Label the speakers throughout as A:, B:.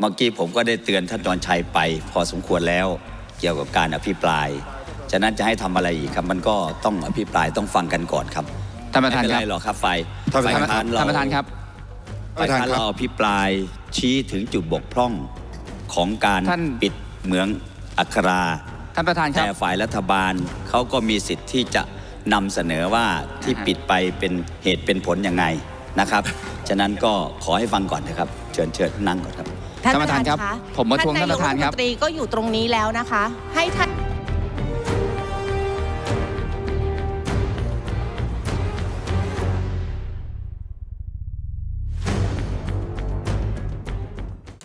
A: เมื่อกี้ผมก็ได้เตือนท่านจอนชัยไป พอสมควรแล้วเกี่ยวกับการอภิปราย ฉะนั้นจะให้ทำอะไรอีกครับ มันก็ต้องอภิปรายต้องฟังกันก่อนครับ
B: ท่านประธาน
A: ไม่เป็น
B: ค
A: ไร
B: รับ
A: หรอกครับฝ่าย
B: ท่านประธาน
A: ฝ่ยค้
B: ท่านประธานครับ
A: ฝ่ายค้านเราอภิปรายชี้ถึงจุดบกพร่องของการ
B: ท่าน
A: ปิดเหมืองอัครา
B: ท่านประธานค
A: แต่
B: รับ
A: ฝ่ายรัฐบาลเขาก็มีสิทธิ์ที่จะนำเสนอว่าที่
B: อ่าฮะ
A: ปิดไปเป็นเหตุเป็นผลยังไงนะครับ ฉะนั้นก็ขอให้ฟังก่อนนะครับ เชิญเชิญนั่งก่อนครับ
B: ท่านประธานครับะผมประท้วงท่านประธานครับ
C: นยกฐมนตรีก็อยู่ตรงนี้แล้วนะคะ ให้ท่าน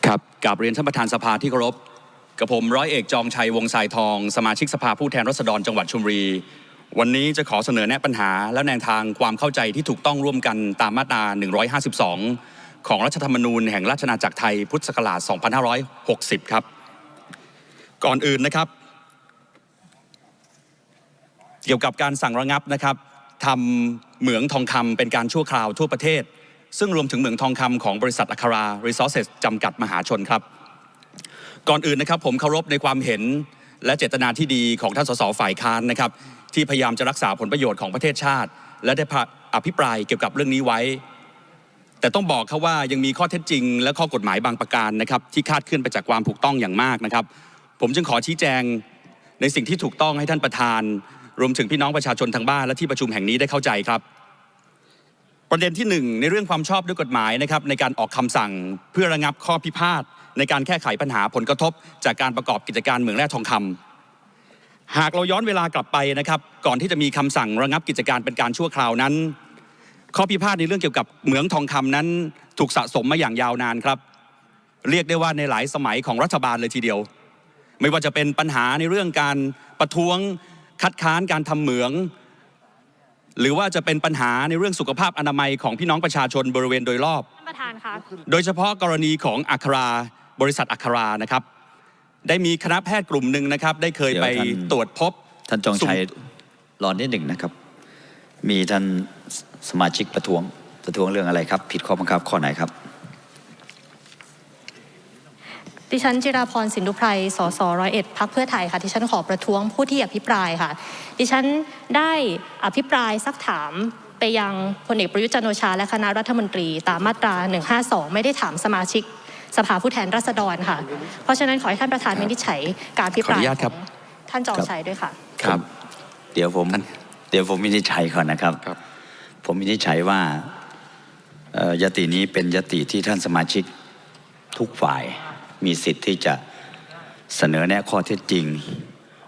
D: ครับกราบเรียนท่านประธานสภาที่เคารพกับผมร้อยเอกจองชัยวงศ์สายทอง สมาชิกสภาผู้แทนราษฎรจังหวัดชลบุรี วันนี้จะขอเสนอแนะปัญหาและแนวทางความเข้าใจที่ถูกต้องร่วมกันตามมาตรา 152 ของรัฐธรรมนูญแห่งราชอาณาจักรไทยพุทธศักราช 2560 ครับ ก่อนอื่นนะครับ เกี่ยวกับการสั่งระงับนะครับทำเหมืองทองคำเป็นการชั่วคราวทั่วประเทศ ซึ่งรวมถึงเหมืองทองคำของบริษัทอัครา Resources จำกัดมหาชนครับ ก่อนอื่นนะครับผมเคารพในความเห็นและเจตนาที่ดีของท่านสสฝ่ายค้านนะครับที่พยายามจะรักษาผลประโยชน์ของประเทศชาติ และได้อภิปรายเกี่ยวกับเรื่องนี้ไว้ แต่ต้องบอกครับว่ายังมีข้อเท็จจริง และข้อกฎหมายบางประการนะครับที่คาดเคลื่อนไปจากความถูกต้องอย่างมากนะครับ ผมจึงขอชี้แจงในสิ่งที่ถูกต้องให้ท่านประธาน รวมถึงพี่น้องประชาชนทางบ้านและที่ประชุมแห่งนี้ได้เข้าใจครับ ประเด็นที่หนึ่งในเรื่องความชอบด้วยกฎหมายนะครับในการออกคำสั่งเพื่อระงับข้อพิพาทในการแก้ไขปัญหาผลกระทบ จากการประกอบกิจการเหมืองแร่ทองคำหากเราย้อนเวลากลับไปนะครับ ก่อนที่จะมีคำสั่งระงับกิจการเป็นการชั่วคราวนั้น ข้อพิพาทในเรื่องเกี่ยวกับเหมืองทองคำนั้น ถูกสะสมมาอย่างยาวนานครับ เรียกได้ว่าในหลายสมัยของรัฐบาลเลยทีเดียว ไม่ว่าจะเป็นปัญหาในเรื่องการประท้วงคัดค้านการทำเหมือง หรือว่าจะเป็นปัญหาในเรื่องสุขภาพอนามัยของพี่น้องประชาชนบริเวณโดยรอบ
E: ท่านประธานคะ
D: โดยเฉพาะกรณีของอัคราบริษัทอัครานะครับ ได้มีคณะแพทย์กลุ่มหนึ่งนะครับ ได้เคยไป
A: เดี๋ยวท่าน
D: ตรวจพบ
A: ท่านจองชัย
D: สุ่ม
A: รอนิดหนึ่งนะครับ มีท่าน สมาชิกประท้วงประท้วงเรื่องอะไรครับ ผิดข้อบังคับข้อไหนครับ
E: ดิฉันจิราพรสินดุไพรสสร้อยเอ็ดพักเพื่อไทยค่ะ ดิฉันขอประท้วงผู้ที่อภิปรายค่ะ ดิฉันได้อภิปรายซักถามไปยังพลเอกประยุทธ์จันทร์โอชา และคณะรัฐมนตรี ตามมาตรา 152 ไม่ได้ถามสมาชิกสภาผู้แทนราษฎรค่ะ เพราะฉะนั้นขอให้ท่านประธานวินิจฉัยการอภิปราย
D: ขออนุญาตครับ
E: ของท่านจองชัยด้วยค่ะ
D: ครับ
A: เดี๋ยวผม
D: ท่าน
A: เดี๋ยวผมวินิจฉัยก่อนนะครับ
D: ครับ
A: ผมวินิจฉัยว่ายตินี้เป็นยติที่ท่านสมาชิกทุกฝ่ายมีสิทธิ์ที่จะเสนอแนะข้อเท็จจริง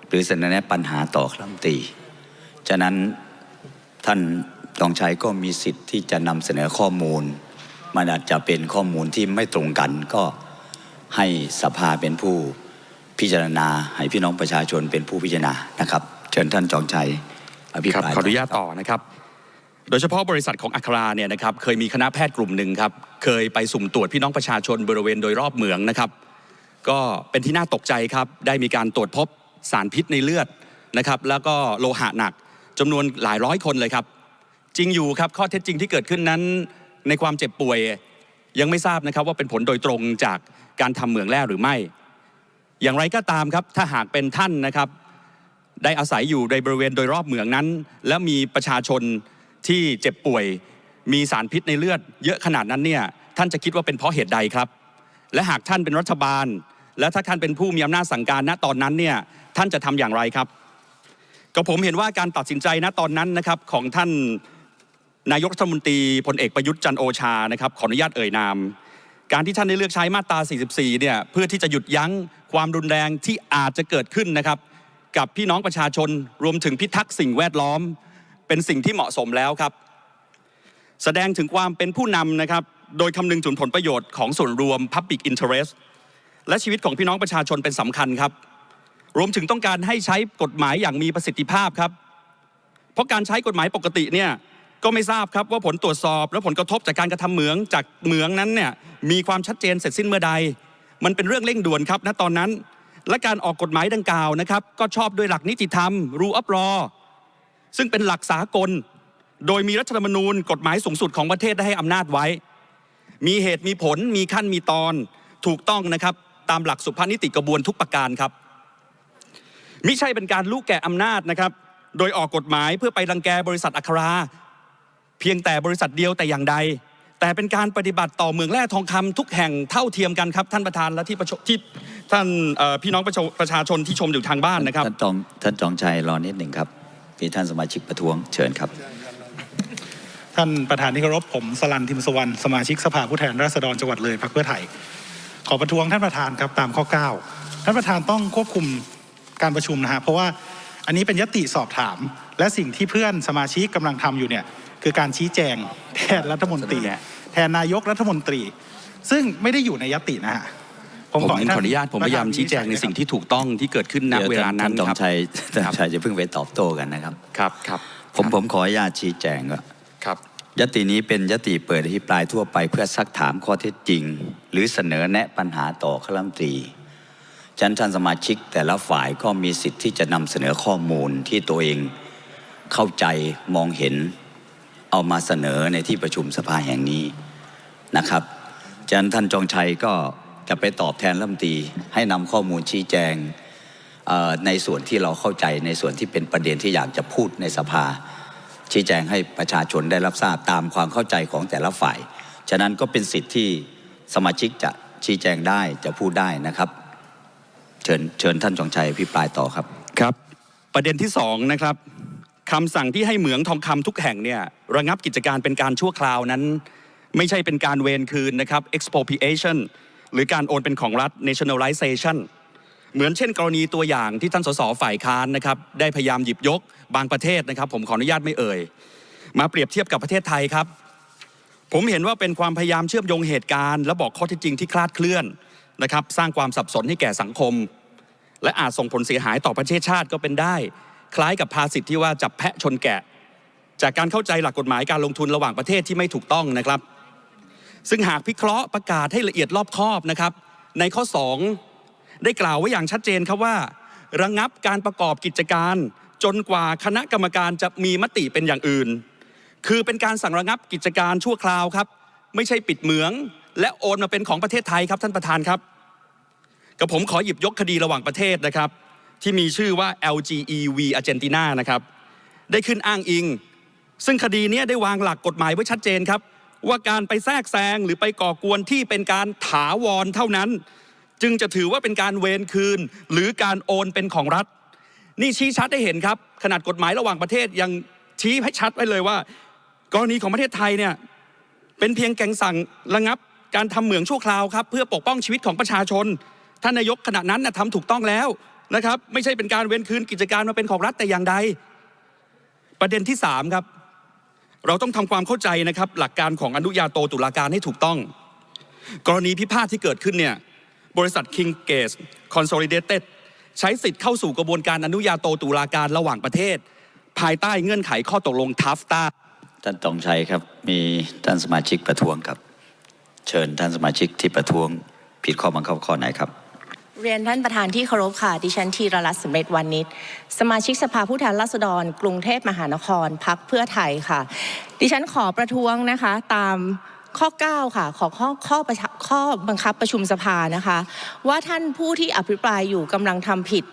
A: หรือเสนอแนะปัญหาต่อครัมตี ฉะนั้นท่านจองชัยก็มีสิทธิ์ที่จะนำเสนอข้อมูล มันอาจจะเป็นข้อมูลที่ไม่ตรงกัน ก็ให้สภาเป็นผู้พิจารณา ให้พี่น้องประชาชนเป็นผู้พิจารณานะครับ เชิญท่านจองชัยอภิป
D: ครับ
A: ราย
D: ขออนุญาตต่อนะครับ โดยเฉพาะบริษัทของอัคราเนี่ยนะครับเคยมีคณะแพทย์กลุ่มหนึ่งครับเคยไปสุ่มตรวจพี่น้องประชาชนบริเวณโดยรอบเหมืองนะครับ ก็เป็นที่น่าตกใจครับได้มีการตรวจพบสารพิษในเลือดนะครับแล้วก็โลหะหนักจำนวนหลายร้อยคนเลยครับ จริงอยู่ครับข้อเท็จจริงที่เกิดขึ้นนั้น ในความเจ็บป่วยยังไม่ทราบนะครับว่าเป็นผลโดยตรงจากการทำเหมืองแร่หรือไม่ อย่างไรก็ตามครับถ้าหากเป็นท่านนะครับ ได้อาศัยอยู่ในบริเวณโดยรอบเหมืองนั้น แล้วมีประชาชน ที่เจ็บป่วยมีสารพิษในเลือดเยอะขนาดนั้นเนี่ยท่านจะคิดว่าเป็นเพราะเหตุใดครับ และหากท่านเป็นรัฐบาล และถ้าท่านเป็นผู้มีอำนาจสั่งการณตอนนั้นเนี่ยท่านจะทำอย่างไรครับก็ผมเห็นว่าการตัดสินใจณตอนนั้นนะครับของท่านนายกรัฐมนตรีพลเอกประยุทธ์จันโอชานะครับขออนุญาตเอ่ยนาม การที่ท่านได้เลือกใช้มาตรา 44 เนี่ยเพื่อที่จะหยุดยั้งความรุนแรงที่อาจจะเกิดขึ้นนะครับ กับพี่น้องประชาชนรวมถึงพิทักษ์สิ่งแวดล้อม เป็นสิ่งที่เหมาะสมแล้วครับ แสดงถึงความเป็นผู้นำนะครับ โดยคำนึงถึงผลประโยชน์ของส่วนรวม Public Interest และชีวิตของพี่น้องประชาชนเป็นสำคัญครับ รวมถึงต้องการให้ใช้กฎหมายอย่างมีประสิทธิภาพครับ เพราะการใช้กฎหมายปกติเนี่ยก็ไม่ทราบครับว่าผลตรวจสอบ และผลกระทบจากการกระทำเหมืองจากเหมืองนั้นเนี่ยมีความชัดเจนเสร็จสิ้นเมื่อใด มันเป็นเรื่องเร่งด่วนครับณตอนนั้น และการออกกฎหมายดังกล่าวนะครับ ก็ชอบด้วยหลักนิติธรรม rule of law ซึ่งเป็นหลักสากล โดยมีรัฐธรรมนูญกฎหมายสูงสุดของประเทศได้ให้อำนาจไว้ มีเหตุมีผลมีขั้นมีตอนถูกต้องนะครับตามหลักสุภาพนิติกระบวนทุกประการครับมิใช่เป็นการลูกแก่อำนาจนะครับ โดยออกกฎหมายเพื่อไปรังแกบริษัทอัครา เพียงแต่บริษัทเดียวแต่อย่างใด แต่เป็นการปฏิบัติต่อเมืองแร่ทองคำทุกแห่งเท่าเทียมกันครับ ท่านประธานและที่ประชที่ท่านพี่น้องประชาประชาชนที่ชมอยู่ทางบ้านนะครับ
A: ท่านจองท่านจองชัยรอนิดหนึ่งครับ มีท่านสมาชิกประท้วงเชิญครับ
F: ท่านประธานที่เคารพผมสลันทิมสวรรณสมาชิกสภาผู้แทนราษฎรจังหวัดเลยพรรคเพื่อไทย ขอประท้วงท่านประธานครับตามข้อ 9 ท่านประธานต้องควบคุมการประชุมนะฮะเพราะว่าอันนี้เป็นยติสอบถาม และสิ่งที่เพื่อนสมาชิกกำลังทำอยู่เนี่ยคือการชี้แจงแทนรัฐมนตรีแทนนายกรัฐมนตรี ซึ่งไม่ได้อยู่ในยตินะฮะ
D: ผมขอ
F: ให้ท่
D: อนุญาตผมพยายามชี้แจงในสิ่งที่ถูกต้องที่เกิดขึ้นณ
A: ดี๋ย
D: เวลานั้น
A: ท่านจอ
D: ค
A: ง
D: รับ
A: ชัยท่าน
D: ครับ
A: ชัยจะเพิ่งไปตอบโต้กันนะครับ
D: ครับครับ
A: ผมผมขออนุญาตชี้แจงว่า
D: ครับ
A: ยตินี้เป็นยติเปิดอภิปรายทั่วไปเพื่อซักถามข้อเท็จจริง หรือเสนอแนะปัญหาต่อคณะรัฐมนตรีฉะนันท่านสมาชิกแต่ละฝ่ายก็มีสิทธิ์ที่จะนำเสนอข้อมูลที่ตัวเองเข้าใจมองเห็น เอามาเสนอในที่ประชุมสภาแห่งนี้นะครับฉะนั้นท่านจองชัยก็ จะไปตอบแทนรัฐมนตรีให้นำข้อมูลชี้แจงในส่วนที่เราเข้าใจในส่วนที่เป็นประเด็นที่อยากจะพูดในสภา ชี้แจงให้ประชาชนได้รับทราบตามความเข้าใจของแต่ละฝ่าย ฉะนั้นก็เป็นสิทธิ์ที่สมาชิกจะชี้แจงได้จะพูดได้นะครับ เชิญเชิญท่านจงชัยพิปรายต่อครับ
D: ครับ ประเด็นที่สองนะครับคำสั่งที่ให้เหมืองทองคำทุกแห่งเนี่ยระงับกิจการเป็นการชั่วคราวนั้น ไม่ใช่เป็นการเวรคืนนะครับ expropriation หรือการโอนเป็นของรัฐ nationalization เหมือนเช่นกรณีตัวอย่างที่ท่านสสฝ่ายค้านนะครับได้พยายามหยิบยกบางประเทศนะครับ ผมขออนุญาตไม่เอ่ย มาเปรียบเทียบกับประเทศไทยครับ ผมเห็นว่าเป็นความพยายามเชื่อมโยงเหตุการณ์ และบอกข้อเท็จจริงที่คลาดเคลื่อนนะครับ สร้างความสับสนให้แก่สังคม และอาจส่งผลเสียหายต่อประเทศชาติก็เป็นได้ คล้ายกับภาษิตที่ว่าจับแพะชนแกะ จากการเข้าใจหลักกฎหมายการลงทุนระหว่างประเทศที่ไม่ถูกต้องนะครับ ซึ่งหากพิเคราะห์ประกาศให้ละเอียดรอบคอบนะครับ ในข้อ 2 ได้กล่าวไว้อย่างชัดเจนครับว่า ระงับการประกอบกิจการ จนกว่าคณะกรรมการจะมีมติเป็นอย่างอื่น คือเป็นการสั่งระงับกิจการชั่วคราวครับ ไม่ใช่ปิดเหมือง และโอนมาเป็นของประเทศไทยครับท่านประธานครับกับผมขอหยิบยกคดีระหว่างประเทศนะครับ ที่มีชื่อว่า LGEV Argentina นะครับได้ขึ้นอ้างอิง ซึ่งคดีนี้ได้วางหลักกฎหมายไว้ชัดเจนครับ ว่าการไปแทรกแซงหรือไปก่อกวนที่เป็นการถาวรเท่านั้น จึงจะถือว่าเป็นการเวรคืน หรือการโอนเป็นของรัฐ นี่ชี้ชัดให้เห็นครับ ขนาดกฎหมายระหว่างประเทศยังชี้ให้ชัดไว้เลยว่า กรณีของประเทศไทยเนี่ยเป็นเพียงแกงสั่งระงับ การทำเหมืองชั่วคราวครับเพื่อปกป้องชีวิตของประชาชนท่านนายกขณะนั้นนะทำถูกต้องแล้วนะครับ ไม่ใช่เป็นการเว้นคืนกิจการมาเป็นของรัฐแต่อย่างใด ประเด็นที่สามครับ เราต้องทำความเข้าใจนะครับหลักการของอนุญาโตตุลาการให้ถูกต้อง กรณีพิพาทที่เกิดขึ้นเนี่ยบริษัท King g a t e Consolidated ใช้สิทธิ์เข้าสู่กระบวนการอนุญาโตตุลาการระหว่างประเทศ ภายใต้เงื่อนไขข้อตกลงทัฟตา
A: ท่านจองชัยครับมีท่านสมาชิกประท้วงครับ เชิญท่านสมาชิกที่ประท้วงผิดข้อบังคับข้อไหนครับ
C: เรียนท่านประธานที่เคารพค่ะ ดิฉันธีรรัตน์สำเร็จวันนิชสมาชิกสภาผู้แทนราษฎร กรุงเทพมหานครพักเพื่อไทยค่ะ ดิฉันขอประท้วงนะคะ ตามข้อ 9 ค่ะ ของข้อข้อข้อบังคับประชุมสภานะคะ ว่าท่านผู้ที่อภิปรายอยู่กำลังทำผิด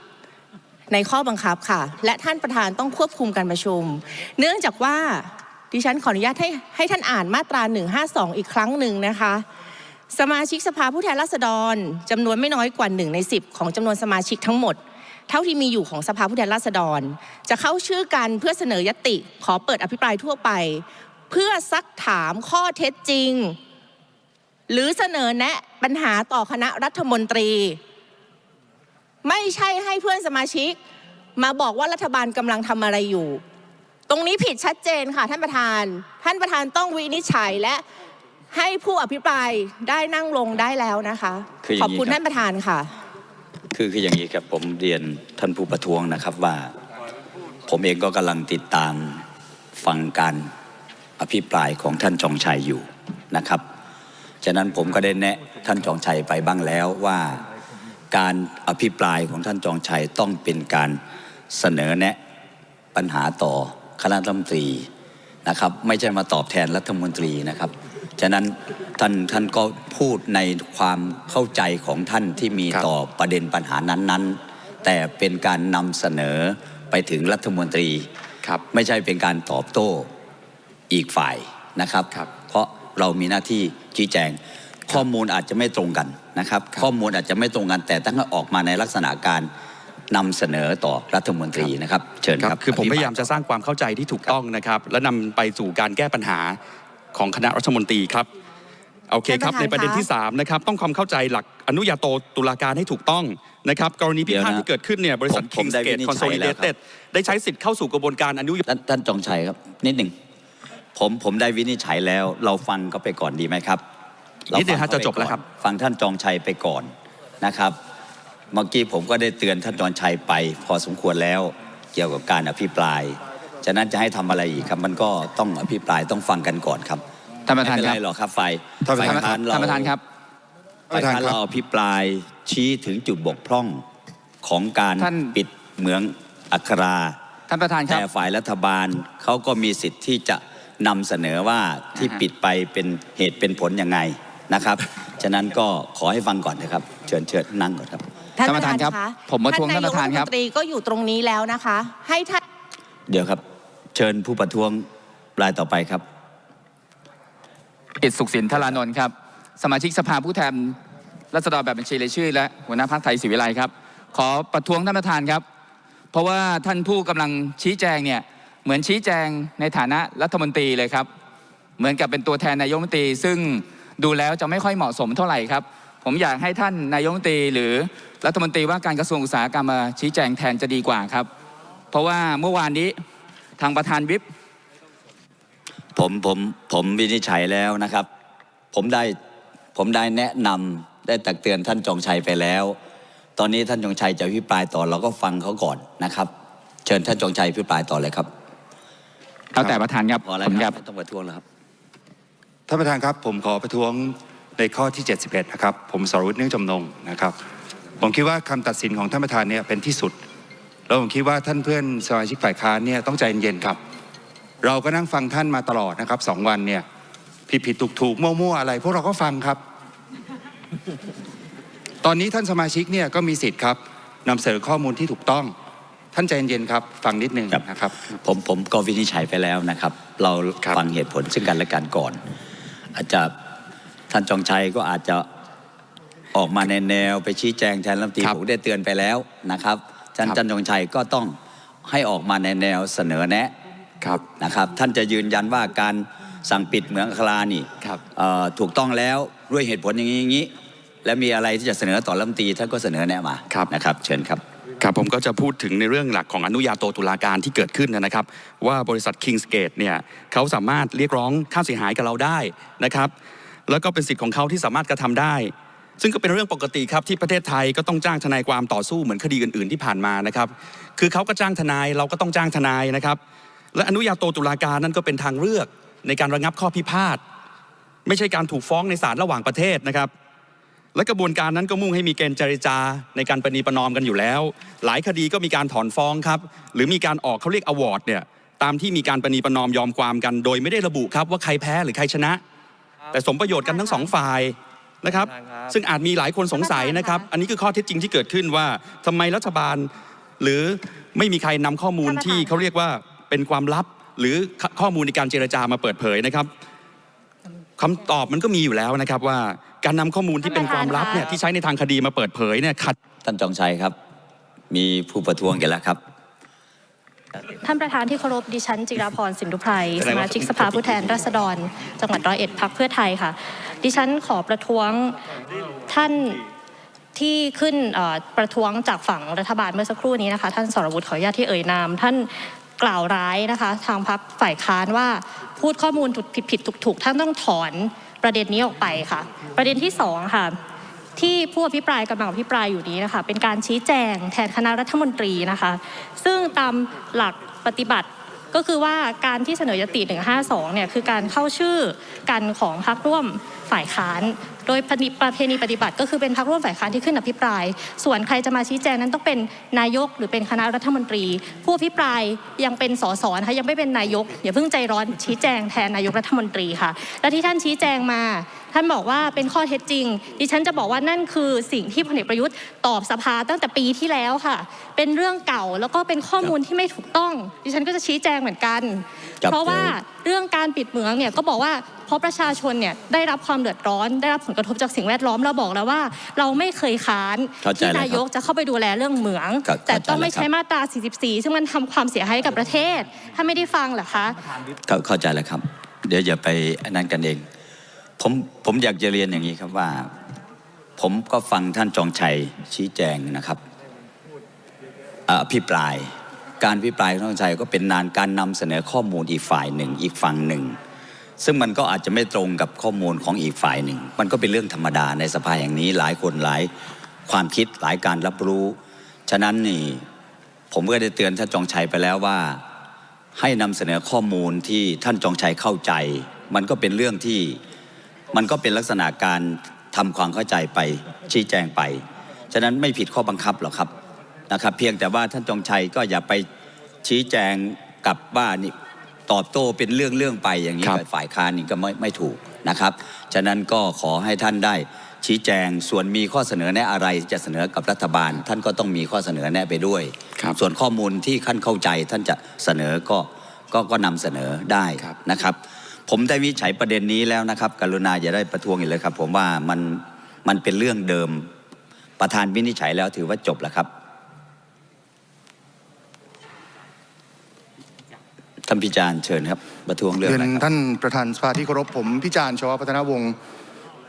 C: ในข้อบังคับค่ะ และท่านประธานต้องควบคุมการประชุม เนื่องจากว่าดิฉันขออนุญาตให้ให้ท่านอ่านมาตรา 152 อีกครั้งหนึ่งนะคะ สมาชิกสภาผู้แทนราษฎรจำนวนไม่น้อยกว่า1ใน10 ของจำนวนสมาชิกทั้งหมด เท่าที่มีอยู่ของสภาผู้แทนราษฎร จะเข้าชื่อกันเพื่อเสนอยติ ขอเปิดอภิปรายทั่วไป เพื่อซักถามข้อเท็จจริง หรือเสนอแนะปัญหาต่อคณะรัฐมนตรี ไม่ใช่ให้เพื่อนสมาชิก มาบอกว่ารัฐบาลกำลังทำอะไรอยู่ ตรงนี้ผิดชัดเจนค่ะท่านประธาน ท่านประธานต้องวินิจฉัยและ ให้ผู้อภิปรายได้นั่งลงได้แล้วนะคะ
A: คืออย่างนี้
C: ขอบคุณ
A: ครับ
C: ท่านประธานค่ะ
A: คือคืออย่างนี้ครับผมเรียนท่านผู้ประท้วงนะครับว่า ผมเองก็กำลังติดตามฟังการอภิปรายของท่านจองชัยอยู่นะครับ ฉะนั้นผมก็ได้แนะท่านจองชัยไปบ้างแล้วว่า การอภิปรายของท่านจองชัยต้องเป็นการเสนอแนะปัญหาต่อคณะรัฐมนตรีนะครับ ไม่ใช่มาตอบแทนรัฐมนตรีนะครับ ฉะนั้นท่านท่านก็พูดในความเข้าใจของท่านที่มี
B: ครับ
A: ต่อประเด็นปัญหานั้นๆ แต่เป็นการนำเสนอไปถึงรัฐมนตรี
B: ครับ
A: ไม่ใช่เป็นการตอบโต้อีกฝ่ายนะครับ
B: ครับ
A: เพราะเรามีหน้าที่ชี้แจง ข้อมูลอาจจะไม่ตรงกันนะครับข้อมูลอาจจะไม่ตรงกันแต่ตั้งออกมาในลักษณะการนำเสนอต่อรัฐมนตรีนะครับ เชิญ
D: ค
A: ค
D: รั
A: รั
D: บบคือผมพยายามจะสร้างความเข้าใจที่ถูกต้องนะครับ และนำไปสู่การแก้ปัญหา ของคณะรัฐมนตรีครับโอเคครับ
C: ท่านประธาน
D: ในประเด็นที่3นะครับต้องความเข้าใจหลักอนุญาโตตุลาการให้ถูกต้องนะครับกรณีพิพาท
A: เดี๋ยวนะ
D: ที่เกิดขึ้นเนี่ยบริษัท
A: ผมผ
D: คิ
A: ม
D: ง
A: ได้
D: สเกต
A: วินิจ
D: คอนโซ
A: ฉัย
D: ลิ
A: แล้
D: เด
A: วครับ
D: เต็ดได้ใช้สิทธิ์เข้าสู่กระบวนการอนุญา
A: ท่านท่านจองชัยครับ นิดหนึ่งผมผมได้วินิจฉัยแล้ว เราฟังก็ไปก่อนดีไหมครับ
D: นิดเดียวฮะ
A: ราฟัง
D: จะจบแล้วครับ
A: ฟังท่านจองชัยไปก่อนนะครับเมื่อกี้ผมก็ได้เตือนท่านจองชัยไป พอสมควรแล้วเกี่ยวกับการอภิปราย ฉะนั้นจะให้ทำอะไรอีกครับ มันก็ต้องอภิปรายต้องฟังกันก่อนครับ
B: ท่านประธาน
A: ไม่
B: ค
A: เป็น
B: รับ
A: ไรหรอกครับฝ่าย
B: ท่านประ
A: ฝ่าย
B: ธาน
A: ค้านเรา
B: ท่านประธานครับ
A: ฝ่ายค้านเราอภิปรายชี้ถึงจุดบกพร่องของการ
B: ท่าน
A: ปิดเหมืองอัครา
B: ท่านประธานครั
A: แต่
B: บ
A: ฝ่ายรัฐบาลเขาก็มีสิทธิ์ที่จะนำเสนอว่าที่
B: อ่าฮะ
A: ปิดไปเป็นเหตุเป็นผลยังไงนะครับ ฉะนั้นก็ขอให้ฟังก่อนนะครับ เชิญเชิญนั่งก่อนครับ
C: ท่าน
B: ท่าน
C: ป
B: ประระ
C: ธา
B: ธานนครับ
C: คะ
B: ผมประท้วงท่านประธานครับ
C: นยกฐมนตรีก็อยู่ตรงนี้แล้วนะคะ ให้ท่าน
A: เดี๋ยวครับ เชิญผู้ประท้วงรายต่อไปครับ
B: อิตสุขสินธารานนท์ครับ สมาชิกสภาผู้แทนรัษฎรแบบบัญชีรายชื่อ และหัวหน้าพรรคไทยศรีวิไลครับ ขอประท้วงท่านประธานครับ เพราะว่าท่านผู้กำลังชี้แจงเนี่ยเหมือนชี้แจงในฐานะรัฐมนตรีเลยครับ เหมือนกับเป็นตัวแทนนายกรัฐมนตรี ซึ่งดูแล้วจะไม่ค่อยเหมาะสมเท่าไหร่ครับ ผมอยากให้ท่านนายกรัฐมนตรี หรือรัฐมนตรีว่าการกระทรวงอุตสาหกรรมมาชี้แจงแทนจะดีกว่าครับ เพราะว่าเมื่อวานนี้ ทางประธานวิป
A: ผมผมผมวินิจฉัยแล้วนะครับ ผมได้ผมได้แนะนำได้ตักเตือนท่านจองชัยไปแล้ว ตอนนี้ท่านจองชัยจะพิปรายต่อเราก็ฟังเขาก่อนนะครับ เชิญท่านจองชัยพิปรายต่อเลยครับ
B: เอาแต่ประธานครับ
A: พอแล้ว
B: ผม
A: ค
B: ค
A: รั
B: รั
A: บบไม่ต้องประท้วงแล้วครับ
G: ท่านประธานครับ ผมขอประท้วงในข้อที่ 71 นะครับ ผมสรวุฒิเนื่องจำนงนะครับ ผมคิดว่าคำตัดสินของท่านประธานเนี่ยเป็นที่สุด แล้วผมคิดว่าท่านเพื่อนสมาชิกฝ่ายค้านเนี่ยต้องใจเย็นๆครับ เราก็นั่งฟังท่านมาตลอดนะครับสองวันเนี่ยผิดผิดถูกถูกๆมั่วๆอะไร พวกเราก็ฟังครับ ตอนนี้ท่านสมาชิกเนี่ยก็มีสิทธิ์ครับนำเสนอข้อมูลที่ถูกต้อง ท่านใจเย็นๆครับ ฟังนิดนึง
A: ครับ
G: นะครับ
A: ผมผมก็วินิจฉัยไปแล้วนะครับ เรา
G: ครับ
A: ฟังเหตุผลซึ่งกันและกันก่อน อาจจะท่านจองชัยก็อาจจะออกมาในแนวไปชี้แจงแทนรัฐมนตรี
B: ครับ
A: ผมได้เตือนไปแล้วนะครับ ท่าน
B: ครับ
A: ท่านจองชัยก็ต้องให้ออกมาในแนวเสนอแนะครับนะครับ ท่านจะยืนยันว่าการสั่งปิดเหมืองอัครานี่
B: ครับ
A: เอ่อถูกต้องแล้วด้วยเหตุผลอย่างนี้อย่างนี้ และมีอะไรที่จะเสนอต่อรัฐมนตรีท่านก็เสนอแนะมา
D: ครับ
A: นะครับ เชิญครับ
D: ครับผมก็จะพูดถึงในเรื่องหลักของอนุญาโตตุลาการที่เกิดขึ้นนะครับ ว่าบริษัท Kingsgate เนี่ยเขาสามารถเรียกร้องค่าเสียหายกับเราได้นะครับ แล้วก็เป็นสิทธิ์ของเขาที่สามารถกระทำได้ ซึ่งก็เป็นเรื่องปกติครับที่ประเทศไทยก็ต้องจ้างทนายความต่อสู้เหมือนคดีอื่นๆที่ผ่านมานะครับคือเขาก็จ้างทนายเราก็ต้องจ้างทนายนะครับ และอนุญาโตตุลาการนั่นก็เป็นทางเลือกในการระงับข้อพิพาทไม่ใช่การถูกฟ้องในศาลระหว่างประเทศนะครับ และกระบวนการนั้นก็มุ่งให้มีเกณฑ์เจรจาในการประนีประนอมกันอยู่แล้ว หลายคดีก็มีการถอนฟ้องครับ หรือมีการออกเขาเรียกอวอร์ดเนี่ยตามที่มีการประนีประนอมยอมความกัน โดยไม่ได้ระบุครับว่าใครแพ้หรือใครชนะ แต่สมประโยชน์กันทั้งสองฝ่าย นะครับ ซึ่งอาจมีหลายคนสงสัยนะครับ อันนี้คือข้อเท็จจริงที่เกิดขึ้นว่าทำไมรัฐบาล หรือไม่มีใครนำข้อมูลที่เขาเรียกว่าเป็นความลับ หรือข้อมูลในการเจรจามาเปิดเผยนะครับคำตอบมันก็มีอยู่แล้วนะครับว่าการนำข้อมูลที่เป็นความลับเนี่ยที่ใช้ในทางคดีมาเปิดเผยเนี่ยขัด
A: ท่านจองชัยครับ มีผู้ประท้วงกันแล้วครับ
E: ท่านประธานที่เคารพดิฉันจิราพรสินธุไพร
D: ส
E: มาชิกสภาผู้แทนราษฎร จังหวัดร้อยเอ็ดพักเพื่อไทยค่ะ ดิฉันขอประท้วงท่านที่ขึ้นประท้วงจากฝั่งรัฐบาลเมื่อสักครู่นี้นะคะ ท่านสรวุฒิขออนุญาตที่เอ่ยนาม ท่านกล่าวร้ายนะคะ ทางพักฝ่ายค้านว่าพูดข้อมูลผิดผิดถูกถูกๆท่านต้องถอนประเด็นนี้ออกไปค่ะ ประเด็นที่สองค่ะ ที่ผู้อภิปรายกำลังอภิปรายอยู่นี้นะคะเป็นการชี้แจงแทนคณะรัฐมนตรีนะคะ ซึ่งตามหลักปฏิบัติก็คือว่าการที่เสนอยติ 152 เนี่ยคือการเข้าชื่อกันของพรรคร่วมฝ่ายค้าน โดยประเพณีปฏิบัติ ก็คือเป็นพรรคร่วมฝ่ายค้านที่ขึ้นอภิปราย ส่วนใครจะมาชี้แจงนั้นต้องเป็นนายกหรือเป็นคณะรัฐมนตรี ผู้อภิปรายยังเป็นสสนะคะยังไม่เป็นนายกอย่าเพิ่งใจร้อนชี้แจงแทนนายกรัฐมนตรีค่ะ และที่ท่านชี้แจงมา ท่านบอกว่าเป็นข้อเท็จจริง ดิฉันจะบอกว่านั่นคือสิ่งที่พลเอกประยุทธ์ตอบสภาตั้งแต่ปีที่แล้วค่ะ เป็นเรื่องเก่าแล้วก็เป็นข้อมูลที่ไม่ถูกต้อง ดิฉันก็จะชี้แจงเหมือนกัน
A: ครับ
E: เพราะว่าเรื่องการปิดเหมืองเนี่ยก็บอกว่าเพราะประชาชนเนี่ยได้รับความเดือดร้อน ได้รับผลกระทบจากสิ่งแวดล้อมเราบอกแล้วว่า เราไม่เคยค้าน
A: เข้าใจ
E: ที่
A: แล้วครับ
E: นายกจะเข้าไปดูแลเรื่องเหมือง
A: ครับ
E: แต่ต้องไม่
A: เข้าใจ
E: ใช้
A: แล้วครับ
E: มาตรา 44 ซึ่งมันทำความเสียหายกับประเทศ ถ้าไม่ได้ฟังเหรอคะ
A: เข้าเข้าใจแล้วครับ เดี๋ยวอย่าไปอันนั้นกันเอง ผมผมอยากจะเรียนอย่างนี้ครับว่า ผมก็ฟังท่านจองชัยชี้แจงนะครับอภิปราย การอภิปรายของท่านจงชัยก็เป็นนานการนำเสนอข้อมูลอีกฝ่ายหนึ่ง อีกฝั่งหนึ่ง ซึ่งมันก็อาจจะไม่ตรงกับข้อมูลของอีกฝ่ายหนึ่ง มันก็เป็นเรื่องธรรมดาในสภาอย่างนี้หลายคนหลายความคิดหลายการรับรู้ ฉะนั้นนี่ผมก็ได้เตือนท่านจองชัยไปแล้วว่า ให้นำเสนอข้อมูลที่ท่านจองชัยเข้าใจ มันก็เป็นเรื่องที่ มันก็เป็นลักษณะการทำความเข้าใจไปชี้แจงไป ฉะนั้นไม่ผิดข้อบังคับหรอกครับนะครับ เพียงแต่ว่าท่านจองชัยก็อย่าไปชี้แจงกับว่านี่ตอบโต้เป็นเรื่องเรื่องๆไปอย่างนี้
D: ครับ
A: กับฝ่ายค้านนี่ก็ไม่ไม่ถูกนะครับ ฉะนั้นก็ขอให้ท่านได้ชี้แจงส่วนมีข้อเสนอแนะอะไรจะเสนอกับรัฐบาล ท่านก็ต้องมีข้อเสนอแนะไปด้วย
D: ครับ
A: ส่วนข้อมูลที่ขั้นเข้าใจท่านจะเสนอก็ก็ก็นำเสนอได้
D: ครับ
A: นะครับ ผมได้วิจัยประเด็นนี้แล้วนะครับ กรุณาอย่าได้ประท้วงอีกเลยครับ ผมว่ามันมันเป็นเรื่องเดิม ประธานวินิจฉัยแล้วถือว่าจบแล้วครับท่านพิจารณ์เชิญครับประท้วงเรื่องอะไรครับ
H: ท่านประธานสภาที่เคารพผมพิจารณ์ชวพัฒนาวงศ์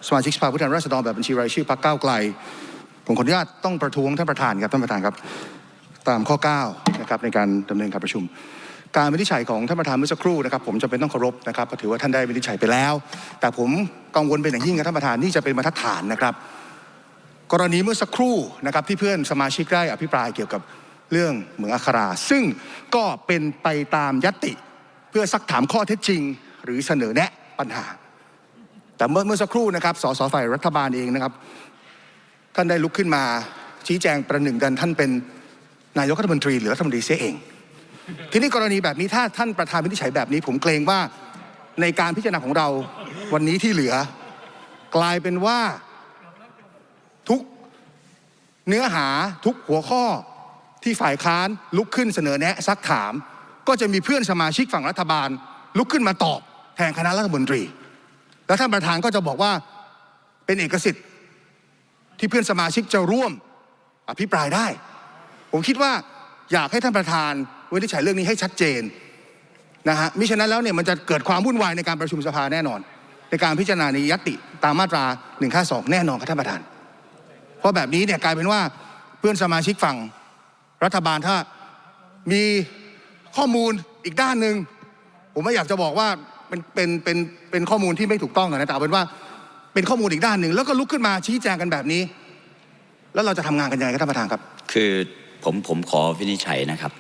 H: สมาชิกสภาผู้แทนราษฎรแบบบัญชีรายชื่อพรรคก้าวไกล ผมขออนุญาตต้องประท้วงท่านประธานครับท่านประธานครับ ตามข้อ9นะครับในการดำเนินการประชุม การวินิจฉัยของท่านประธานเมื่อสักครู่นะครับผมจำเป็นต้องเคารพนะครับถือว่าท่านได้วินิจฉัยไปแล้ว แต่ผมกังวลเป็นอย่างยิ่งครับท่านประธานนี่จะเป็นบรรทัดฐานนะครับ กรณีเมื่อสักครู่นะครับที่เพื่อนสมาชิกได้อภิปรายเกี่ยวกับเรื่องเหมืองอัครา ซึ่งก็เป็นไปตามยตติเพื่อซักถามข้อเท็จจริง หรือเสนอแนะปัญหา แต่เมื่อเมื่อสักครู่นะครับสสฝ่ายรัฐบาลเองนะครับ ท่านได้ลุกขึ้นมาชี้แจงประหนึ่งกันท่านเป็นนายกรัฐมนตรีหรือรัฐมนตรีเสียเอง ทีนี้กรณีแบบนี้ถ้าท่านประธานวินิจฉัยแบบนี้ ผมเกรงว่าในการพิจารณาของเราวันนี้ที่เหลือ กลายเป็นว่าทุกเนื้อหาทุกหัวข้อที่ฝ่ายค้านลุกขึ้นเสนอแนะซักถาม ก็จะมีเพื่อนสมาชิกฝั่งรัฐบาล ลุกขึ้นมาตอบแทนคณะรัฐมนตรี แล้วท่านประธานก็จะบอกว่าเป็นเอกสิทธิ์ที่เพื่อนสมาชิกจะร่วมอภิปรายได้ ผมคิดว่าอยากให้ท่านประธาน วินิจฉัยเรื่องนี้ให้ชัดเจนนะฮะมิฉะนั้นแล้วเนี่ยมันจะเกิดความวุ่นวายในการประชุมสภาแน่นอน ในการพิจารณาในยติตามมาตรา152แน่นอนครับท่านประธาน เพราะแบบนี้เนี่ยกลายเป็นว่าเพื่อนสมาชิกฝั่งรัฐบาลถ้ามีข้อมูลอีกด้านหนึ่งผมไม่อยากจะบอกว่าเป็นเป็นเป็นเป็นข้อมูลที่ไม่ถูกต้องนะแต่เอาเป็นว่าเป็นข้อมูลอีกด้านหนึ่งแล้วก็ลุกขึ้นมาชี้แจงกันแบบนี้ แล้วเราจะทำงานกันยังไงครับท่านประธานครับ
A: คือผมผมขอวินิจฉัยนะครับ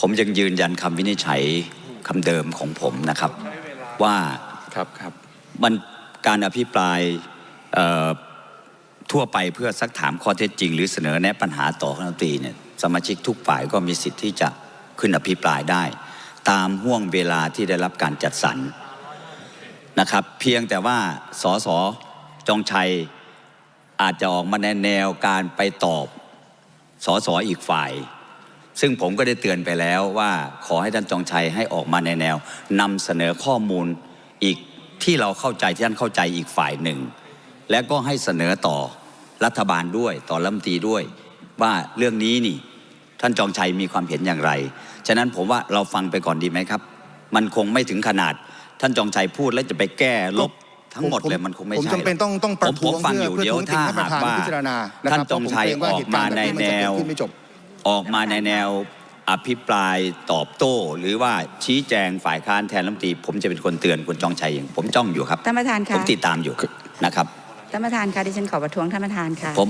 A: ผมยังยืนยันคำวินิจฉัยคำเดิมของผมนะครับ ว่า
D: ครับครับ
A: มันการอภิปรายเอ่อทั่วไปเพื่อซักถามข้อเท็จจริง หรือเสนอแนะปัญหาต่อคณะรัฐมนตรีเนี่ยสมาชิกทุกฝ่ายก็มีสิทธิ์ที่จะขึ้นอภิปรายได้ ตามห่วงเวลาที่ได้รับการจัดสรรนะครับ เพียงแต่ว่าสสจองชัยอาจจะออกมาในแนวการไปตอบสสอีกฝ่าย ซึ่งผมก็ได้เตือนไปแล้วว่าขอให้ท่านจองชัยให้ออกมาในแนวนำเสนอข้อมูลอีกที่เราเข้าใจที่ท่านเข้าใจอีกฝ่ายหนึ่ง และก็ให้เสนอต่อรัฐบาลด้วยต่อรัฐมนตรีด้วย ว่าเรื่องนี้นี่ ท่านจองชัยมีความเห็นอย่างไร ฉะนั้นผมว่าเราฟังไปก่อนดีไหมครับ มันคงไม่ถึงขนาด ท่านจองชัยพูดแล้วจะไปแก้ลบทั้งหมดเลยมันคงไม่
H: ผม
A: ใช่
H: จำเป็นต้องต้องประ
A: ผม
H: ท้วง
A: ผมฟังอยู่
H: เพื่อ
A: เดี๋ยว
H: เพื่อ
A: ถ้า
H: ท้วงติ่งท่านประธาน
A: หากว่า
H: พิจารณานะครับ
A: ท่านจงชัย
H: เพราะผมเกรงว่าเหตุการณ์
A: ออกมาในแนว
H: แบบนี้มันจะเกิดขึ้นไม่จบ
A: ออกมาในแนวอภิปรายตอบโต้ หรือว่าชี้แจงฝ่ายค้านแทนรัฐมนตรีผมจะเป็นคนเตือนคุณจองชัยเองผมจ้องอยู่ครับ
I: ท่านประธาน
A: ผ
I: คะ
A: มติดตามอยู่นะครับ
I: ท่านประธานคะดิฉันขอประท้วงท่านประธานค่ะ
A: ผม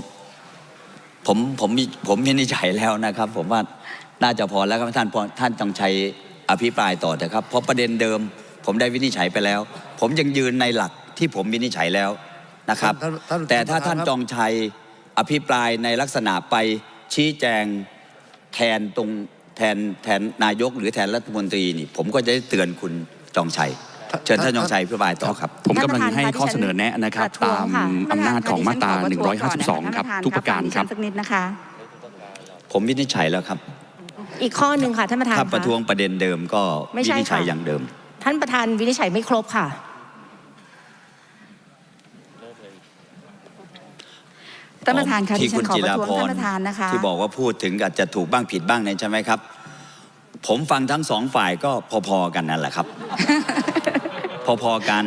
A: ผมผมมีผมวินิจฉัยแล้วนะครับ ผมว่าน่าจะพอแล้วครับท่านพอท่านจองชัยอภิปรายต่อเถอะครับ เพราะประเด็นเดิม ผมได้วินิจฉัยไปแล้ว ผมยังยืนในหลักที่ผมวินิจฉัยแล้วนะครับ
J: ท่านท่าน
A: แต่ถ้า
J: ท่าน
A: ท่าน
J: ครับ
A: จองชัยอภิปรายในลักษณะไปชี้แจง แทนตรงแทนแทนนายกหรือแทนรัฐมนตรีนี่ ผมก็จะได้เตือนคุณจองชัยเชิญท่านจองชัยอภิปรายต่อครับ
D: ผมกำลัง
C: ท่านประธาน
D: ให้
C: คะ
D: ข้อ
C: ดิฉัน
D: เสนอแนะนะครับ
C: ประท้ว
D: ตางม
C: ค่ะ
D: อำนาจของมาตรา
I: ท่นประธนดิฉันขอประท้วงก่อนนะคะ
D: 152 ครับ
I: ท่าน
D: ทุกประการ
I: ฟังดิ
D: ค
I: ฉั
D: รับ
I: นสักนิดนะคะ
A: ผมวินิจฉัยแล้วครับ
C: อีกข้อหนึ่งค่ะท่านประธาน
A: ถ้าประ
C: คะ
A: ท้วงประเด็นเดิมก็
C: ไม่
A: วิ
C: ใช่
A: นิจฉัย
C: ค่ะ
A: อย่างเดิม
C: ท่านประธานวินิจฉัยไม่ครบค่ะ
I: ท่านประธานคะ
A: ที่
I: ดิฉั
A: คุ
I: น
A: ณ
I: ขอ
A: จิ
I: ประ
A: รา
I: ท้วง
A: พ
I: ท่าน
A: ร
I: ประธานนะคะ
A: ที่บอกว่าพูดถึงอาจจะถูกบ้างผิดบ้างเนี่ยใช่ไหมครับ ผมฟังทั้งสองฝ่ายก็พอๆกันนั่นแหละครับ พอๆกัน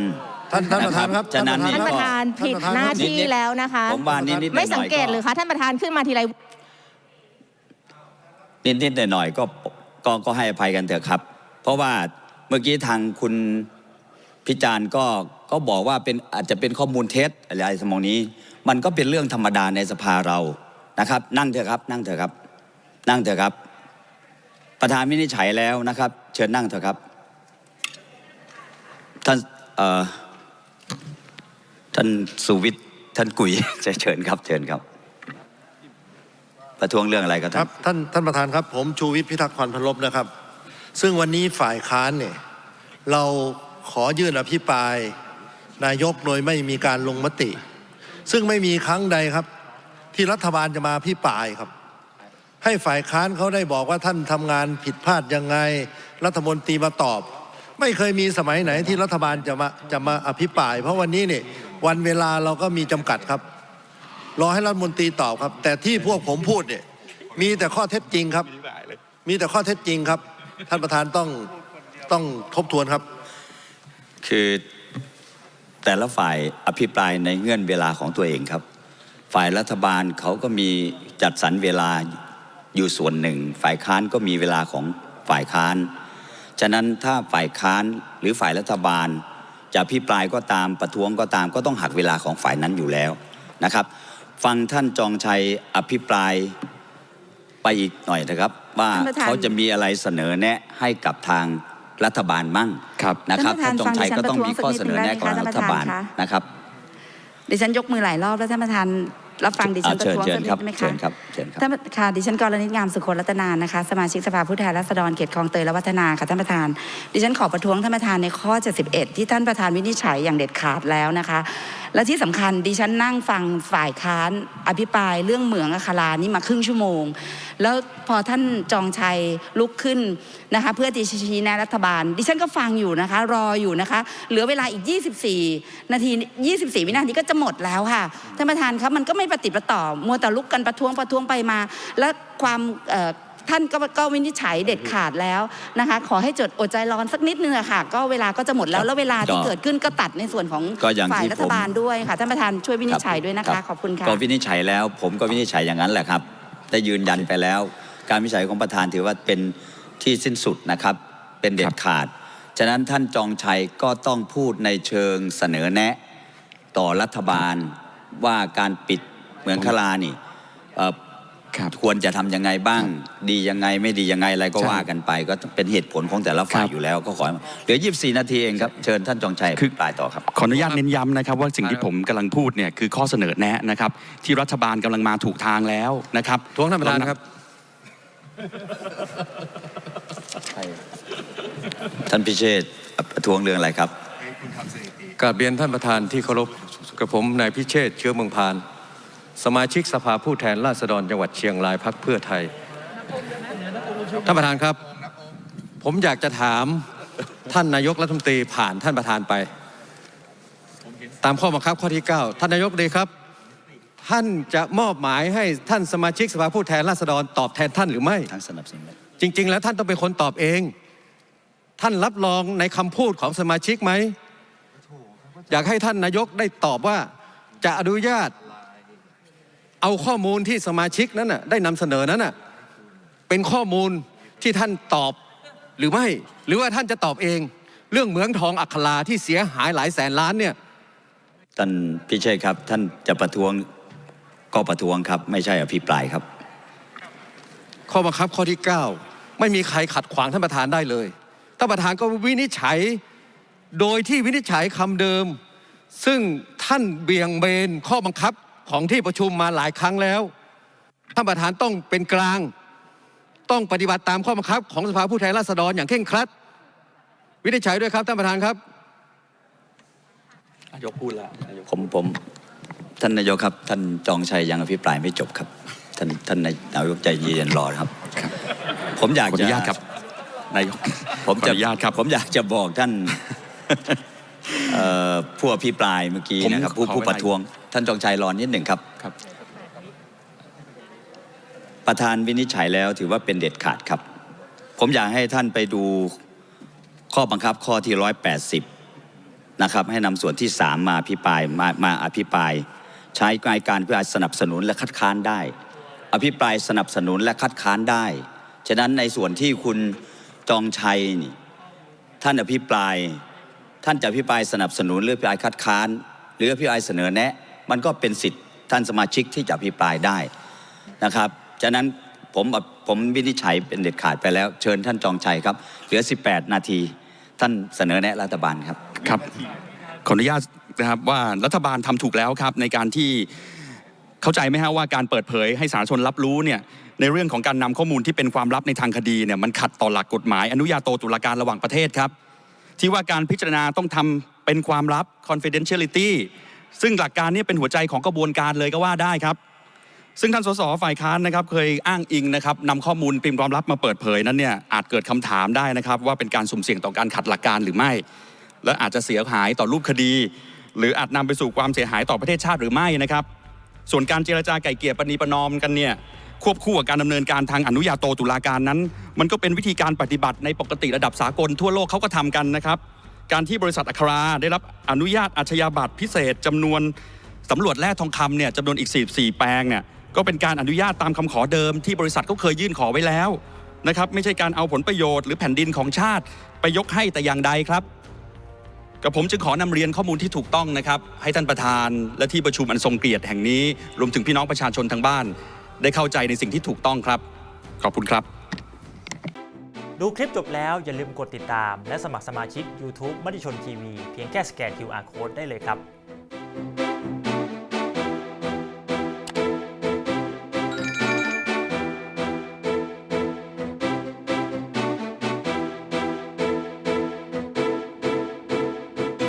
J: ท่านท่านประธานครับ
A: ฉะนั้น
C: ท่านประธาน
J: ท่าน
C: ผิด
J: ประธาน
C: หน้า
J: ครับ
C: ที่แล้วนะคะ
A: ผมว่านิดๆหน่อยๆ
C: ไม่สังเกตหรือคะท่านประธานขึ้นมาทีไร
A: นิดๆหน่อยๆก็ก็ก็ให้อภัยกันเถอะครับ เพราะว่าเมื่อกี้ทางคุณพิจารณ์ก็ก็บอกว่าเป็นอาจจะเป็นข้อมูลเท็จอะไรสมองนี้ มันก็เป็นเรื่องธรรมดาในสภาเรานะครับ นั่งเถอะครับ นั่งเถอะครับ นั่งเถอะครับ ประธานวินิจฉัยแล้วนะครับ เชิญนั่งเถอะครับท่านเอ่อท่านสุวิทย์ท่านกุยจะเชิญครับเชิญครับ ประท้วงเรื่องอะไรครับ
J: ค
A: ท่า
J: รั
A: น
J: บท่านท่านประธานครับ ผมชูวิทย์พิทักษ์พันพลบนะครับ ซึ่งวันนี้ฝ่ายค้านเนี่ยเราขอยื่นอภิปราย นายกโดยไม่มีการลงมติ ซึ่งไม่มีครั้งใดครับ ที่รัฐบาลจะมาอภิปรายครับ ให้ฝ่ายค้านเขาได้บอกว่าท่านทำงานผิดพลาดยังไง รัฐมนตรีมาตอบ ไม่เคยมีสมัยไหนที่รัฐบาลจะมาจะมาอภิปราย เพราะวันนี้เนี่ยวันเวลาเราก็มีจำกัดครับ รอให้รัฐมนตรีตอบครับ แต่ที่พวกผมพูดเนี่ยมีแต่ข้อเท็จจริงครับ มีแต่ข้อเท็จจริงครับ ท่านประธานต้องต้องทบทวนครับ
A: คือ แต่ละฝ่ายอภิปรายในเงื่อนเวลาของตัวเองครับ ฝ่ายรัฐบาลเขาก็มีจัดสรรเวลาอยู่ส่วนหนึ่ง ฝ่ายค้านก็มีเวลาของฝ่ายค้าน ฉะนั้นถ้าฝ่ายค้านหรือฝ่ายรัฐบาล จะอภิปรายก็ตามประท้วงก็ตาม ก็ต้องหักเวลาของฝ่ายนั้นอยู่แล้วนะครับ ฟังท่านจองชัยอภิปรายไปอีกหน่อยนะครับ ว่า
I: ท่านประธาน
A: เขาจะมีอะไรเสนอแนะให้กับทาง รัฐบาลมั่ง
D: ครับ
A: นะครับ
I: ท่า
A: ท่านน
I: ประธาน
A: จงชัย
I: ฟังดิฉัน
A: ก็ต้องมีข้อเสนอแนะก่อน
I: ประท้วงสักนิดหนึ่งได้ไหมคะ
A: รัฐบาล
I: ท่านประธานคะ
A: นะครับ
I: ดิฉันยกมือหลายรอบแล้วท่านประธานรับฟังดิฉัน
A: อ่า
I: ประท้วง
A: เชิ
I: สั
A: ญ
I: กนิ
A: ครั
I: ด
A: บ
I: ไหม
A: เชิ
I: คะ
A: ญครับเชิญครับ
I: ท่านค่ะดิฉันกรณิตงามสุขลรัตนานะคะ สมาชิกสภาผู้แทนราษฎรเขตคลองเตยและวัฒนาค่ะท่านประธาน ดิฉันขอประท้วงท่านประธานในข้อ 71 ที่ท่านประธานวินิจฉัยอย่างเด็ดขาดแล้วนะคะและที่สำคัญดิฉันนั่งฟังฝ่ายค้านอภิปรายเรื่องเหมืองอัครานี่มาครึ่งชั่วโมง แล้วพอท่านจองชัยลุกขึ้นนะคะเพื่อที่จะชี้แนะรัฐบาล ดิฉันก็ฟังอยู่นะคะ รออยู่นะคะ เหลือเวลาอีก 24 นาที 24 วินาทีก็จะหมดแล้วค่ะท่านประธานครับมันก็ไม่ปฏิดประต่อมัวแต่ลุกกันประท้วงประท้วงไปมา และความ ท่านก็ก็วินิจฉัยเด็ดขาดแล้วนะคะ ขอให้จดอดใจร้อนสักนิดนึงอะค่ะ ก็เวลาก็จะหมดแล้วแล้วเวลาที่
A: ก็
I: เกิดขึ้นก็ตัดในส่วนของ
A: ก็อย่าง
I: ฝ่าย
A: ที่
I: รัฐบาลด้วยค่ะท่านประธานช่วยวินิจฉัยด้วยนะคะขอบคุณค่ะ
A: ก็วินิจฉัยแล้ว ผมก็วินิจฉัยอย่างนั้นแหละครับได้ยืนยันไปแล้ว การวินิจฉัยของประธานถือว่าเป็นที่สิ้นสุดนะครับ เป็นเด็ดขาด ฉะนั้นท่านจองชัยก็ต้องพูดในเชิงเสนอแนะ ต่อรัฐบาลว่าการปิดเหมืองคลานี่เอ่อ
D: ครับ
A: ควรจะทำยังไงบ้าง ดียังไงไม่ดียังไงอะไรก็
D: ใช่
A: ว่ากันไป ก็เป็นเหตุผลของแต่ละฝ่าย
D: ครับ
A: อยู่แล้วก็ขอเหลือ 24 นาทีเองครับ เชิญท่านจองชัย
D: คือ
A: ปลายต่อครับ
D: ขออนุญาตเน้นย้ำนะครับ ว่าสิ่งที่ผมกำลังพูดเนี่ยคือข้อเสนอแนะนะครับ ที่รัฐบาลกำลังมาถูกทางแล้วนะครับ
J: ท้วงท่านประธานครับ
A: ท่านพิเชษฐ์ประท้วงเรื่องอะไรครับ
K: กราบเรียนท่านประธานที่เคารพกับผมนายพิเชษฐ์เชื้อเมืองพาน สมาชิกสภาผู้แทนราษฎรจังหวัดเชียงรายพักเพื่อไทย ท่านประธานครับ ผมอยากจะถามท่านนายกรัฐมนตรีผ่านท่านประธานไป ตามข้อบังคับข้อที่ 9 ท่านนายกดีครับ ท่านจะมอบหมายให้ท่านสมาชิกสภาผู้แทนราษฎรตอบแทนท่านหรือไม่
A: ทั้งสนับสนุน
K: จริง ๆ แล้วท่านต้องเป็นคนตอบเอง ท่านรับรองในคำพูดของสมาชิกไหมอยากให้ท่านนายกได้ตอบว่าจะอนุญาต เอาข้อมูลที่สมาชิกนั้นน่ะได้นำเสนอนั้นน่ะเป็นข้อมูลที่ท่านตอบหรือไม่ หรือว่าท่านจะตอบเอง เรื่องเหมืองทองอัคราที่เสียหายหลายแสนล้านเนี่ย
A: ท่านพิเชษฐ์ครับ ท่านจะประท้วงก็ประท้วงครับ ไม่ใช่อภิปรายครับ
K: ข้อบังคับข้อที่ 9 ไม่มีใครขัดขวางท่านประธานได้เลยท่านประธานก็วินิจฉัยโดยที่วินิจฉัยคำเดิม ซึ่งท่านเบี่ยงเบนข้อบังคับ ของที่ประชุมมาหลายครั้งแล้วท่านประธานต้องเป็นกลาง ต้องปฏิบัติตามข้อบังคับ ของสภาผู้แทนราษฎรอย่างเคร่งครัด วินิจฉัยด้วยครับท่านประธานครับ
D: นายกพูดแล้ว
A: ผมผม ท่านนายกครับ ท่านจองชัยยังอภิปรายไม่จบครับ ท่านท่านนายกใจเย็นรอนะครับ ผมอยาก
D: ขออ
A: จะ
D: นุญาตครับนายก
A: ผม
D: ขอ
A: จะ
D: อนุญาตครับ
A: ผมอยากจะบอกท่านเอ่อ ผู้อภิปรายเมื่อกี้
D: ผม
A: นะครับผู้
D: ขอ
A: ผู้
D: เวลา
A: ประท้วง ท่านจองชัยรอนิดหนึ่งครับ
D: ครับ
A: ประธานวินิจฉัยแล้วถือว่าเป็นเด็ดขาดครับ ผมอยากให้ท่านไปดูข้อบังคับข้อที่ร้อยแปดสิบนะครับ ให้นำส่วนที่สามมาอภิปรายมามาอภิปราย ใช้ในการเพื่อสนับสนุนและคัดค้านได้ อภิปรายสนับสนุนและคัดค้านได้ ฉะนั้นในส่วนที่คุณจองชัยนี่ท่านอภิปราย ท่านจะอภิปรายสนับสนุนหรืออภิปรายคัดค้าน หรืออภิปรายเสนอแนะ มันก็เป็นสิทธิ์ท่านสมาชิกที่จะอภิปรายได้นะครับฉะนั้นผมผมวินิจฉัยเป็นเด็ดขาดไปแล้ว เชิญท่านจองชัยครับ เหลือ 18 นาที ท่านเสนอแนะรัฐบาลครับ
D: ครับ ขออนุญาตนะครับว่ารัฐบาลทำถูกแล้วครับในการที่เข้าใจไหมฮะว่าการเปิดเผยให้สาธารณชนรับรู้เนี่ยในเรื่องของการนำข้อมูลที่เป็นความลับในทางคดีเนี่ยมันขัดต่อหลักกฎหมาย อนุญาโตตุลาการระหว่างประเทศครับ ที่ว่าการพิจารณาต้องทำเป็นความลับ confidentiality ซึ่งหลักการนี้เป็นหัวใจของกระบวนการเลยก็ว่าได้ครับ ซึ่งท่านสสฝ่ายค้านนะครับ เคยอ้างอิงนะครับนำข้อมูลเป็นความลับมาเปิดเผยนั้นเนี่ยอาจเกิดคำถามได้นะครับ ว่าเป็นการสุ่มเสี่ยงต่อการขัดหลักการหรือไม่ และอาจจะเสียหายต่อรูปคดี หรืออาจนำไปสู่ความเสียหายต่อประเทศชาติหรือไม่นะครับ ส่วนการเจรจาไก่เกลี่ยปณีประนอมกันเนี่ย ควบคู่กับการดำเนินการทางอนุญาโตตุลาการนั้น มันก็เป็นวิธีการปฏิบัติในปกติระดับสากลทั่วโลกเขาก็ทำกันนะครับ การที่บริษัทอัคราได้รับอนุญาตอาชญาบัตรพิเศษจำนวนสำรวจแร่ทองคำเนี่ยจำนวนอีก 44 แปลงเนี่ยก็เป็นการอนุญาตตามคำขอเดิมที่บริษัทเขาเคยยื่นขอไว้แล้วนะครับไม่ใช่การเอาผลประโยชน์หรือแผ่นดินของชาติไปยกให้แต่อย่างใดครับกับผมจึงขอนำเรียนข้อมูลที่ถูกต้องนะครับ ให้ท่านประธานและที่ประชุมอันทรงเกียรติแห่งนี้ รวมถึงพี่น้องประชาชนทางบ้าน ได้เข้าใจในสิ่งที่ถูกต้องครับ ขอบคุณครับ
L: ดูคลิปจบแล้วอย่าลืมกดติดตาม และสมัครสมาชิก YouTube มติชนทีวีเพียงแค่สแกน QR Code ได้เลยครับ